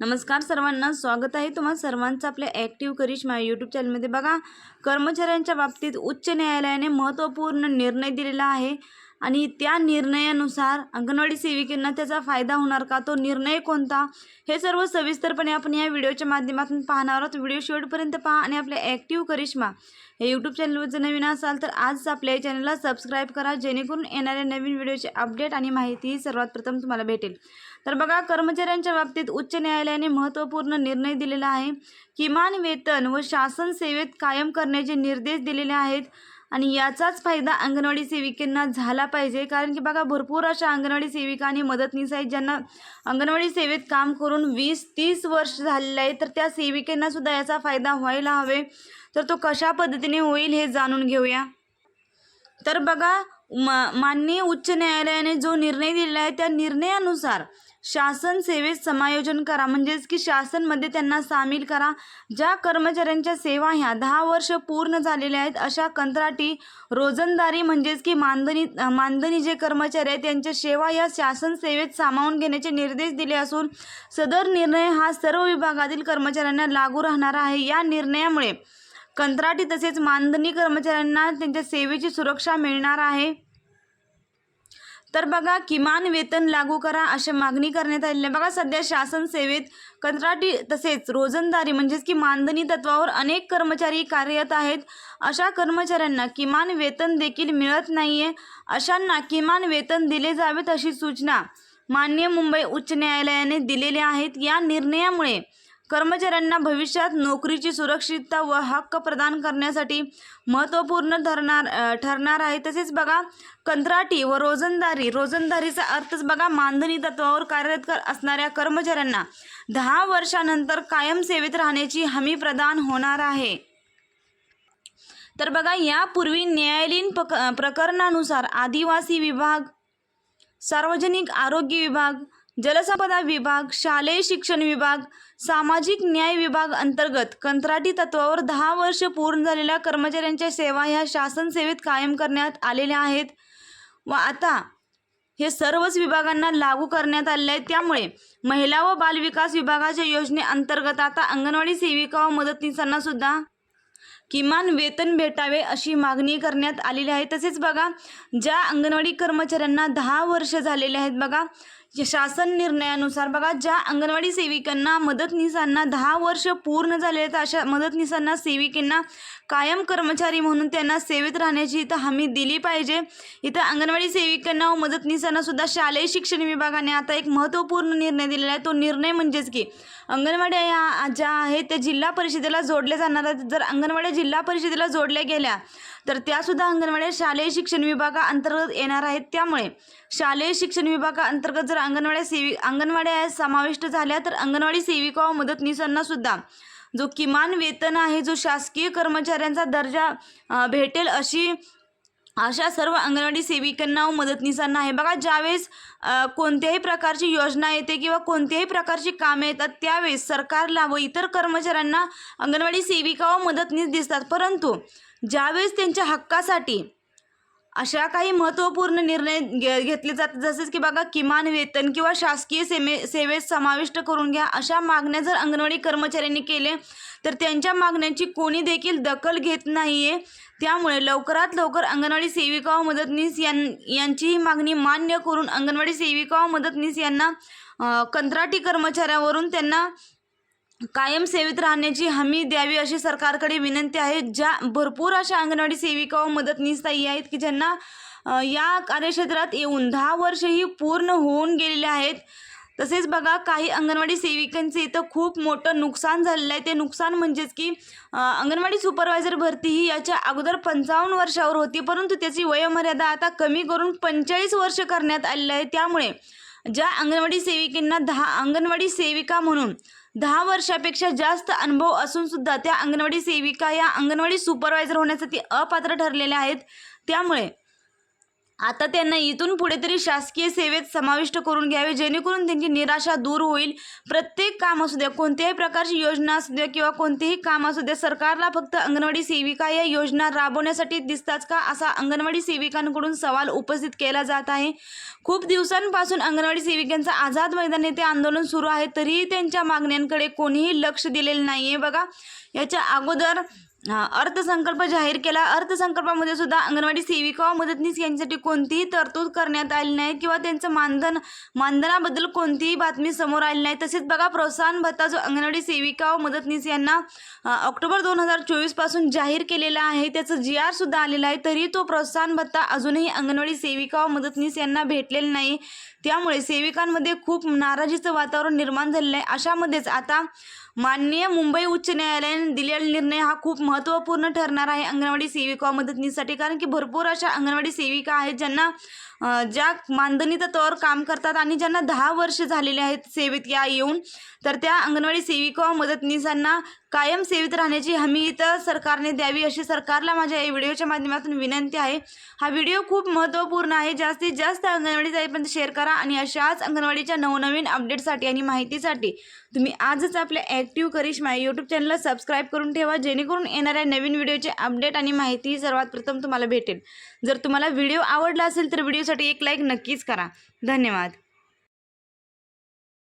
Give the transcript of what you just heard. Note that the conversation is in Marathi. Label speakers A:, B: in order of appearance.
A: नमस्कार सर्वांना स्वागत आहे तुम्हा सर्वांचं आपल्या ॲक्टिव्ह करिश्मा यूट्यूब चॅनलमध्ये बघा कर्मचाऱ्यांच्या बाबतीत उच्च न्यायालयाने महत्त्वपूर्ण निर्णय दिलेला आहे आणि त्या निर्णयानुसार अंगणवाडी सेविकांना त्याचा फायदा होणार का? तो निर्णय कोणता? हे सर्व सविस्तरपणे आपण या व्हिडिओच्या माध्यमातून पाहणार आहोत. व्हिडिओ शेवटपर्यंत पहा आणि आपल्या ॲक्टिव्ह करिश्मा हे यूट्यूब चॅनलवर जर नवीन असाल तर आज आपल्या चॅनलला सबस्क्राईब करा जेणेकरून येणाऱ्या नवीन व्हिडिओचे अपडेट आणि माहिती सर्वात प्रथम तुम्हाला भेटेल. तर बघा कर्मचाऱ्यांच्या बाबतीत उच्च न्यायालयाने महत्त्वपूर्ण निर्णय दिलेला आहे. किमान वेतन व शासन सेवेत कायम करण्याचे निर्देश दिलेले आहेत. आणि याचाच फायदा अंगणवाडी सेविकांना झाला पाहिजे. कारण की बघा भरपूर अशा अंगणवाडी सेविका आणि मदतनीस आहेत ज्यांना अंगणवाडी सेवेत काम करून वीस तीस वर्ष झालेलं आहे तर त्या सेविकांना सुद्धा याचा फायदा व्हायला हवे. तर तो कशा पद्धतीने होईल हे जाणून घेऊया. तर बघा मा माननीय उच्च न्यायालयाने जो निर्णय दिलेला आहे त्या निर्णयानुसार शासन सेवेत समायोजन करा. म्हणजेच की शासनमध्ये त्यांना सामील करा. ज्या कर्मचाऱ्यांच्या सेवा ह्या दहा वर्ष पूर्ण झालेल्या आहेत अशा कंत्राटी रोजंदारी म्हणजेच की मानधनी मानधनी जे कर्मचारी आहेत त्यांच्या सेवा या शासन सेवेत सामावून घेण्याचे निर्देश दिले असून सदर निर्णय हा सर्व विभागातील कर्मचाऱ्यांना लागू राहणार आहे. या निर्णयामुळे कंत्राटी तसेच मानधनी कर्मचाऱ्यांना त्यांच्या सेवेची सुरक्षा मिळणार आहे. तर बघा किमान वेतन लागू करा अशी मागणी करण्यात आलेली आहे. बघा सध्या शासन सेवेत कंत्राटी तसेच रोजंदारी म्हणजेच की मानधनी तत्वावर अनेक कर्मचारी कार्यरत आहेत. अशा कर्मचाऱ्यांना किमान वेतन देखील मिळत नाही आहे अशांना किमान वेतन दिले जावेत अशी सूचना मान्य मुंबई उच्च न्यायालयाने दिलेल्या आहेत. या निर्णयामुळे कर्मचाऱ्यांना भविष्यात नोकरीची सुरक्षितता व हक्क प्रदान करण्यासाठी महत्त्वपूर्ण ठरणार ठरणार आहे. तसेच बघा कंत्राटी व रोजंदारी रोजंदारीचा अर्थच बघा मानधनी तत्वावर कार्यरत कर असणाऱ्या कर्मचाऱ्यांना दहा वर्षानंतर कायम सेवेत राहण्याची हमी प्रदान होणार आहे. तर बघा यापूर्वी न्यायालयीन पक प्रकरणानुसार आदिवासी विभाग सार्वजनिक आरोग्य विभाग जलसंपदा विभाग शालेय शिक्षण विभाग सामाजिक न्याय विभाग अंतर्गत कंत्राटी तत्वावर दहा वर्ष पूर्ण झालेल्या कर्मचाऱ्यांच्या सेवा ह्या शासन सेवेत कायम करण्यात आलेल्या आहेत. व आता हे सर्वच विभागांना लागू करण्यात आले आहे त्यामुळे महिला व बालविकास विभागाच्या योजनेअंतर्गत आता अंगणवाडी सेविका व मदतनीसांना सुद्धा किमान वेतन भेटावे अशी मागणी करण्यात आलेली आहे. तसेच बघा ज्या अंगणवाडी कर्मचाऱ्यांना दहा वर्ष झालेले आहेत बघा शासन निर्णयानुसार बघा ज्या अंगणवाडी सेविकांना मदतनीसांना दहा वर्ष पूर्ण झाले आहेत अशा मदतनीसांना सेविकांना कायम कर्मचारी म्हणून त्यांना सेवेत राहण्याची इथं हमी दिली पाहिजे. इथं अंगणवाडी सेविकांना व मदतनीसांना सुद्धा शालेय शिक्षण विभागाने आता एक महत्त्वपूर्ण निर्णय दिलेला आहे. तो निर्णय म्हणजेच की अंगणवाड्या या ज्या आहेत त्या जिल्हा परिषदेला जोडल्या जाणार आहेत. जर अंगणवाड्या जिल्हा परिषदेला जोडल्या गेल्या तर त्यासुद्धा अंगणवाड्या शालेय शिक्षण विभागाअंतर्गत येणार आहेत. त्यामुळे शालेय शिक्षण विभागाअंतर्गत जर अंगणवाड्या सेवी अंगणवाड्या समाविष्ट झाल्या तर अंगणवाडी सेविका व मदतनीसांना सुद्धा जो किमान वेतन आहे जो शासकीय कर्मचाऱ्यांचा दर्जा भेटेल अशी अशा सर्व अंगणवाडी सेविकांना व मदतनीसांना आहे. बघा ज्यावेळेस कोणत्याही प्रकारची योजना येते किंवा कोणत्याही प्रकारची कामे येतात त्यावेळेस सरकारला व इतर कर्मचाऱ्यांना अंगणवाडी सेविका व मदतनीस दिसतात. परंतु ज्यावेळेस त्यांच्या हक्कासाठी अशा काही महत्त्वपूर्ण निर्णय घे घेतले जातात जसेच की बघा किमान वेतन किंवा शासकीय सेमे सेवेत समाविष्ट करून घ्या. अशा मागण्या जर अंगणवाडी कर्मचाऱ्यांनी केले तर त्यांच्या मागण्यांची कोणी देखील दखल घेत नाही आहे त्यामुळे लवकरात लवकर अंगणवाडी सेविका व मदतनीस यां यांची ही मागणी मान्य करून अंगणवाडी सेविका व मदतनीस यांना कंत्राटी कर्मचाऱ्यावरून त्यांना कायम सेवेत राहण्याची हमी द्यावी अशी सरकारकडे विनंती आहे. ज्या भरपूर अशा अंगणवाडी सेविका व मदतनीस ताई आहेत की ज्यांना या कार्यक्षेत्रात येऊन दहा वर्षही पूर्ण होऊन गेलेले आहेत. तसेच बघा काही अंगणवाडी सेविकांचे इथं खूप मोठं नुकसान झालेलं आहे. ते नुकसान म्हणजेच की अंगणवाडी सुपरवायझर भरती ही याच्या अगोदर पंचावन्न वर्षावर होती. परंतु त्याची वयोमर्यादा आता कमी करून पंचेचाळीस वर्ष करण्यात आलेलं आहे. त्यामुळे ज्या अंगणवाडी सेविकांना दहा अंगणवाडी सेविका म्हणून दहा वर्षापेक्षा जास्त अनुभव असून सुद्धा त्या अंगणवाडी सेविका या अंगणवाडी सुपरवायझर होण्यासाठी अपात्र ठरलेल्या आहेत. त्यामुळे आता त्यांना इथून पुढे तरी शासकीय सेवेत समाविष्ट करून घ्यावे जेणेकरून त्यांची निराशा दूर होईल. प्रत्येक काम असू द्या कोणत्याही प्रकारची योजना असू द्या किंवा कोणतेही काम असू द्या सरकारला फक्त अंगणवाडी सेविका या योजना राबवण्यासाठी दिसतात का असा अंगणवाडी सेविकांकडून सवाल उपस्थित केला जात आहे. खूप दिवसांपासून अंगणवाडी सेविकांचं आझाद मैदान येथे आंदोलन सुरू आहे तरीही त्यांच्या मागण्यांकडे कोणीही लक्ष दिलेलं नाही आहे बघा याच्या अगोदर अर्थसंकल्प जाहीर केला. अर्थसंकल्पामध्ये सुद्धा अंगणवाडी सेविका व मदतनीस यांच्यासाठी कोणतीही तरतूद करण्यात आली नाही किंवा त्यांचं मानधन मानधनाबद्दल कोणतीही बातमी समोर आली नाही. तसेच बघा प्रोत्साहन भत्ता जो अंगणवाडी सेविका व मदतनीस यांना ऑक्टोबर दोन हजार चोवीसपासून जाहीर केलेला आहे त्याचं जी आर सुद्धा आलेलं आहे तरी तो प्रोत्साहन भत्ता अजूनही अंगणवाडी सेविका व मदतनीस यांना भेटलेला नाही. त्यामुळे सेविकांमध्ये खूप नाराजीचं वातावरण निर्माण झालेलं आहे. अशामध्येच आता माननीय मुंबई उच्च न्यायालयाने दिलेला निर्णय हा खूप महत्त्वपूर्ण ठरणार आहे अंगणवाडी सेविका मदतनीसाठी कारण की भरपूर अशा अंगणवाडी सेविका आहेत ज्यांना ज्या मानधनीचा तौर काम करतात आणि ज्यांना दहा वर्ष झालेले आहेत सेवेत या येऊन तर त्या अंगणवाडी सेविका व मदतनीसांना कायम सेवेत राहण्याची हमी इथं सरकारने द्यावी अशी सरकारला माझ्या या व्हिडिओच्या माध्यमातून विनंती आहे. हा व्हिडिओ खूप महत्त्वपूर्ण आहे. जास्तीत जास्त अंगणवाडी ताईपर्यंत शेअर करा आणि अशाच अंगणवाडीच्या नवनवीन अपडेटसाठी आणि माहितीसाठी तुम्ही आजच आपल्या ॲक्टिव्ह करिश्मा यूट्यूब चॅनलला सबस्क्राईब करून ठेवा. जेणेकरून येणाऱ्या नवीन व्हिडिओचे अपडेट आणि माहिती सर्वात प्रथम तुम्हाला भेटेल. जर तुम्हाला व्हिडिओ आवडला असेल तर व्हिडिओसाठी एक लाईक नक्कीच करा. धन्यवाद.